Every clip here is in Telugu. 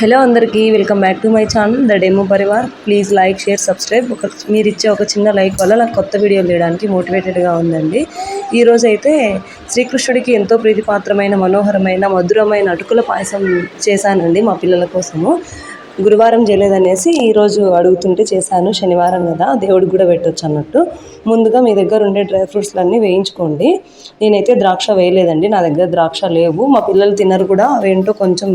హలో అందరికీ welcome back to my channel the demo Parivar. Please like share subscribe. ఒక మీరు ఇచ్చే ఒక చిన్న లైక్ వల్ల నాకు కొత్త వీడియోలు తీయడానికి మోటివేటెడ్గా ఉందండి. ఈరోజు అయితే శ్రీకృష్ణుడికి ఎంతో ప్రీతిపాత్రమైన మనోహరమైన మధురమైన అటుకుల పాయసం చేశానండి మా పిల్లల కోసము. గురువారం చేయలేదనేసి ఈరోజు అడుగుతుంటే చేశాను శనివారం కదా దేవుడికి కూడా పెట్టొచ్చు అన్నట్టు. ముందుగా మీ దగ్గర ఉండే డ్రై ఫ్రూట్స్లన్నీ వేయించుకోండి. నేనైతే ద్రాక్ష వేయలేదండి నా దగ్గర ద్రాక్ష లేవు. మా పిల్లలు తినరు కూడా అవేంటో కొంచెం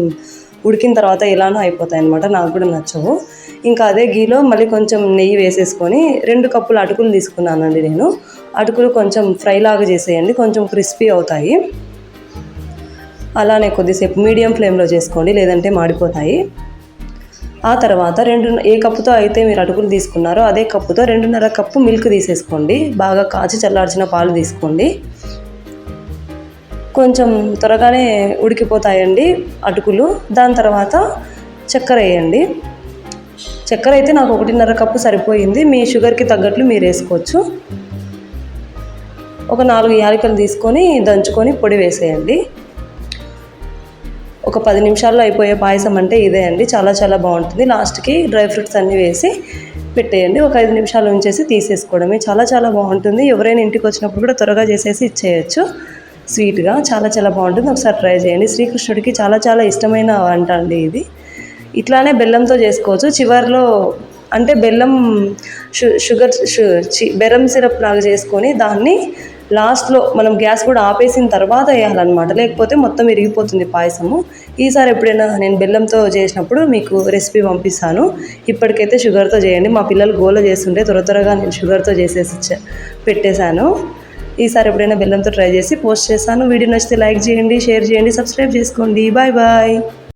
ఉడికిన తర్వాత ఎలానో అయిపోతాయి అనమాట నాకు కూడా నచ్చవు. ఇంకా అదే గీలో మళ్ళీ కొంచెం నెయ్యి వేసేసుకొని రెండు కప్పులు అటుకులు తీసుకున్నానండి నేను. అటుకులు కొంచెం ఫ్రై లాగా చేసేయండి. కొంచెం క్రిస్పీ అవుతాయి. అలానే కొద్దిసేపు మీడియం ఫ్లేమ్లో చేసుకోండి. లేదంటే మాడిపోతాయి. ఆ తర్వాత రెండు ఏ కప్పుతో అయితే మీరు అటుకులు తీసుకున్నారో అదే కప్పుతో రెండున్నర కప్పు మిల్క్ తీసేసుకోండి. బాగా కాచి చల్లార్చిన పాలు తీసుకోండి. కొంచెం త్వరగానే ఉడికిపోతాయండి అటుకులు. దాని తర్వాత చక్కెర వేయండి. చక్కెర అయితే నాకు ఒకటిన్నర కప్పు సరిపోయింది. మీ షుగర్కి తగ్గట్లు మీరు వేసుకోవచ్చు. ఒక నాలుగు యాలకులు తీసుకొని దంచుకొని పొడి వేసేయండి. ఒక పది నిమిషాల్లో అయిపోయే పాయసం అంటే ఇదే అండి. చాలా చాలా బాగుంటుంది. లాస్ట్కి డ్రై ఫ్రూట్స్ అన్నీ వేసి పెట్టేయండి. ఒక ఐదు నిమిషాలు ఉంచేసి తీసేసుకోవడమే. చాలా చాలా బాగుంటుంది. ఎవరైనా ఇంటికి వచ్చినప్పుడు కూడా త్వరగా చేసేసి ఇచ్చేయచ్చు. స్వీట్గా చాలా చాలా బాగుంటుంది. ఒకసారి ట్రై చేయండి. శ్రీకృష్ణుడికి చాలా చాలా ఇష్టమైన వంట అండి ఇది. ఇట్లానే బెల్లంతో చేసుకోవచ్చు. చివరిలో అంటే బెల్లం షుగర్ షు చి సిరప్ లాగా చేసుకొని దాన్ని లాస్ట్లో మనం గ్యాస్ కూడా ఆపేసిన తర్వాత వేయాలన్నమాట. లేకపోతే మొత్తం ఇరిగిపోతుంది పాయసము. ఈసారి ఎప్పుడైనా నేను బెల్లంతో చేసినప్పుడు మీకు రెసిపీ పంపిస్తాను. ఇప్పటికైతే షుగర్తో చేయండి. మా పిల్లలు గోల చేస్తుంటే త్వర త్వరగా నేను షుగర్తో చేసేసి పెట్టేశాను. ఈసారి ఎప్పుడైనా బెల్లంతో ట్రై చేసి పోస్ట్ చేస్తాను వీడియో నచ్చితే లైక్ చేయండి షేర్ చేయండి సబ్స్క్రైబ్ చేసుకోండి. Bye bye.